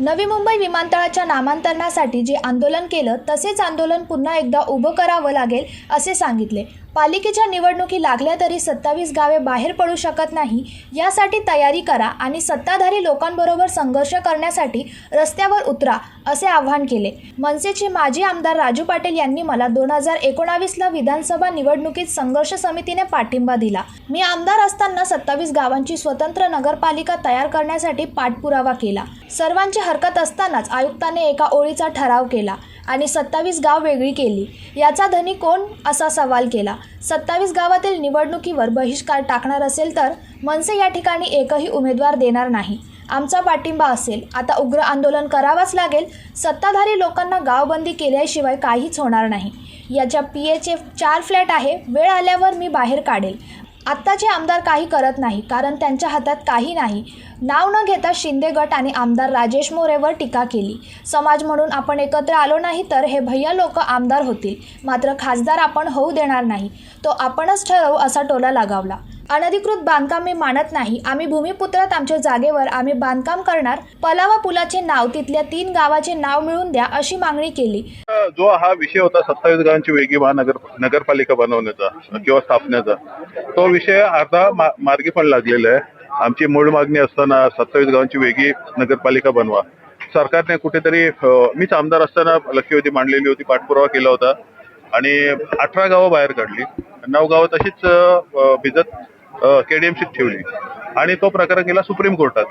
नवी मुंबई विमानतळाच्या नामांतरणासाठी जे आंदोलन केलं तसेच आंदोलन पुन्हा एकदा उभं करावं लागेल असे सांगितले. पालिकेच्या निवडणुकी लागल्या तरी सत्तावीस गावे बाहेर पडू शकत नाही. यासाठी तयारी करा आणि सत्ताधारी लोकांबरोबर संघर्ष करण्यासाठी रस्त्यावर उतरा असे आवाहन केले. मनसेचे माजी आमदार राजू पाटील यांनी मला दोन हजार एकोणावीसला विधानसभा निवडणुकीत संघर्ष समितीने पाठिंबा दिला. मी आमदार असताना सत्तावीस गावांची स्वतंत्र नगरपालिका तयार करण्यासाठी पाठपुरावा केला. सर्वांची हरकत असतानाच आयुक्ताने एका ओळीचा ठराव केला. आणि सत्तावीस गाव वेगळी केली. याचा धनी कोण? असा सवाल केला. सत्तावीस गावातील निवडणुकीवर बहिष्कार टाकणार असेल तर मनसे या ठिकाणी एकही उमेदवार देणार नाही. आमचा पाठिंबा असेल. आता उग्र आंदोलन करावंच लागेल. सत्ताधारी लोकांना गावबंदी केल्याशिवाय काहीच होणार नाही. याच्या पी एचे चार फ्लॅट आहे. वेळ आल्यावर मी बाहेर काढेल. आत्ताचे आमदार काही करत नाही कारण त्यांच्या हातात काही नाही. नाव न घेता शिंदे गट आणि आमदार राजेश मोरेवर टीका केली. समाज म्हणून आपण एकत्र आलो नाही तर हे भैया लोक आमदार होतील. मात्र खासदार आपण होऊ देणार नाही. तो आपणच ठरवू असा टोला लगावला. अनधिकृत बांधकाम मी मानत नाही. आम्ही भूमिपुत्रात आमच्या जागेवर आम्ही बांधकाम करणार. पलावा पुलाचे नाव तिथल्या तीन गावाचे नाव मिळवून द्या अशी मागणी केली. जो हा विषय होता सत्तावीस गावांची वेगळी महानगर नगरपालिका बनवण्याचा किंवा स्थापण्याचा तो विषय आता मा- मार्गी पण लागलेला आहे. आमची मूळ मागणी असताना सत्तावीस गावांची वेगळी नगरपालिका बनवा. सरकारने कुठेतरी मीच आमदार असताना लक्षवेधी मांडलेली होती पाठपुरावा केला होता. आणि अठरा गावं बाहेर काढली. नऊ गावं तशीच भिजत केडीएमसीत ठेवली. आणि तो प्रकरण गेला सुप्रीम कोर्टात.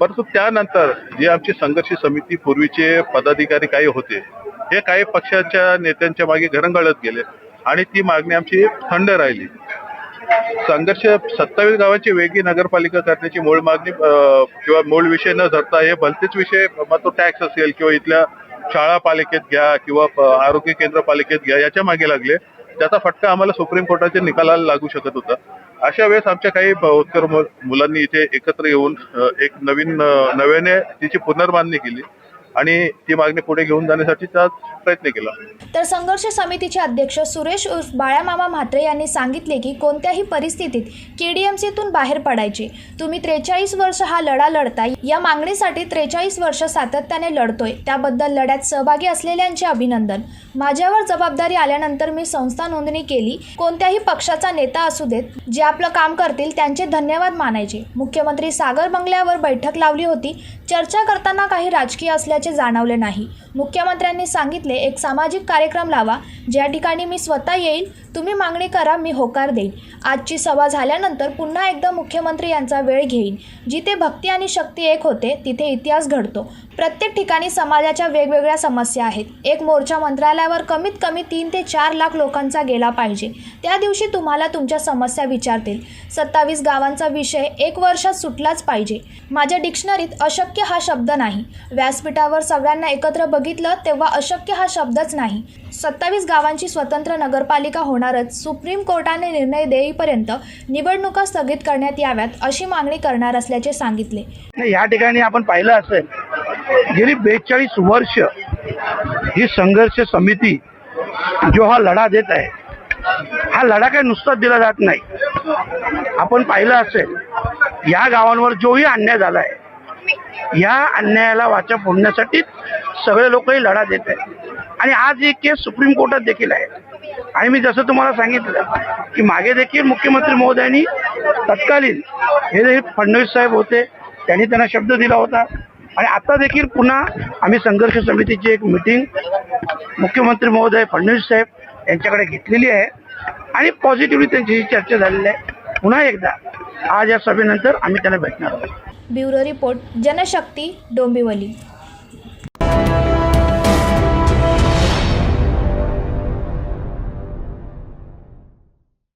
परंतु त्यानंतर जी आमची संघर्ष समिती पूर्वीचे पदाधिकारी काही होते हे काही पक्षाच्या नेत्यांच्या मागे घरंगळत गेले आणि ती मागणी आमची थंड राहिली. संघर्ष सत्तावीस गावांची वेगळी नगरपालिका करण्याची मूळ मागणी किंवा मूळ विषय न धरता हे भलतेच विषय मग तो टॅक्स असेल किंवा इथल्या शाळा पालिकेत घ्या किंवा आरोग्य केंद्र पालिकेत घ्या याच्या मागे लागले. त्याचा फटका आम्हाला सुप्रीम कोर्टाच्या निकालाला लागू शकत होता. अशा वेळेस आमच्या काही उत्तर मुलांनी इथे एकत्र येऊन एक नवीन नव्याने तिची पुनर्बांधणी केली. आणि ती मागणी पुढे घेऊन जाण्यासाठी प्रयत्न केला. तर संघर्ष समितीचे अध्यक्ष सुरेश उर्फ बाळामामा म्हात्रे यांनी सांगितले की कोणत्याही परिस्थितीत केडीएमसीतून बाहेर पडायचे. तुम्ही त्रेचाळीस वर्ष हा लढा लढताय. या मागणीसाठी त्रेचाळीस वर्ष सातत्याने लढतोय. त्याबद्दल लढ्यात सहभागी असलेल्यांचे अभिनंदन. माझ्यावर जबाबदारी आल्यानंतर मी संस्था नोंदणी केली. कोणत्याही पक्षाचा नेता असू देत जे आपलं काम करतील त्यांचे धन्यवाद मानायचे. मुख्यमंत्री सागर बंगल्यावर बैठक लावली होती. चर्चा करताना काही राजकीय असल्याचे जाणवले नाही. मुख्यमंत्र्यांनी सांगितले एक सामाजिक कार्यक्रम लावा ज्या ठिकाणी मी स्वतः येईल तुम्ही मागणी करा मी होकार देईन. आजची सभा झाल्यानंतर पुन्हा एकदा मुख्यमंत्री यांचा वेळ घेईन. जिथे भक्ती आणि शक्ती एक होते तिथे इतिहास घडतो. प्रत्येक ठिकाणी समाजाच्या वेगवेगळ्या समस्या आहेत. एक मोर्चा मंत्रालयावर कमीत कमी तीन ते चार लाख लोकांचा गेला पाहिजे. त्या दिवशी तुम्हाला तुमच्या समस्या विचारतील. सत्तावीस गावांचा विषय एक वर्षात सुटलाच पाहिजे. माझ्या डिक्शनरीत अशक्य हा शब्द नाही. व्यासपीठावर सगळ्यांना एकत्र बघ बघितलं तेव्हा अशक्य हा शब्दच नाही. सत्तावीस गावांची स्वतंत्र नगरपालिका होणारच. सुप्रीम कोर्टाने निर्णय देईपर्यंत निवडणुका स्थगित करण्यात याव्यात अशी मागणी करणार असल्याचे सांगितले. नाही या ठिकाणी आपण पाहिलं असेल गेली बेचाळीस वर्ष ही संघर्ष समिती जो हा लढा देत आहे हा लढा काही नुसताच दिला जात नाही. आपण पाहिलं असेल या गावांवर जोही अन्याय झाला आहे या अन्यायाला वाचा फोडण्यासाठी सगळे लोकही लढा देत आहेत. आणि आज ही केस सुप्रीम कोर्टात देखील आहे. आणि मी जसं तुम्हाला सांगितलं की मागे देखील मुख्यमंत्री महोदयांनी तत्कालीन हे फडणवीस साहेब होते त्यांनी त्यांना शब्द दिला होता. आणि आता देखील पुन्हा आम्ही संघर्ष समितीची एक मिटिंग मुख्यमंत्री महोदय फडणवीस साहेब यांच्याकडे घेतलेली आहे. आणि पॉझिटिव्हली त्यांची चर्चा झालेली आहे. पुन्हा एकदा आज या सभेनंतर आम्ही त्यांना भेटणार आहोत. Bureau report Janshakti Dombivli.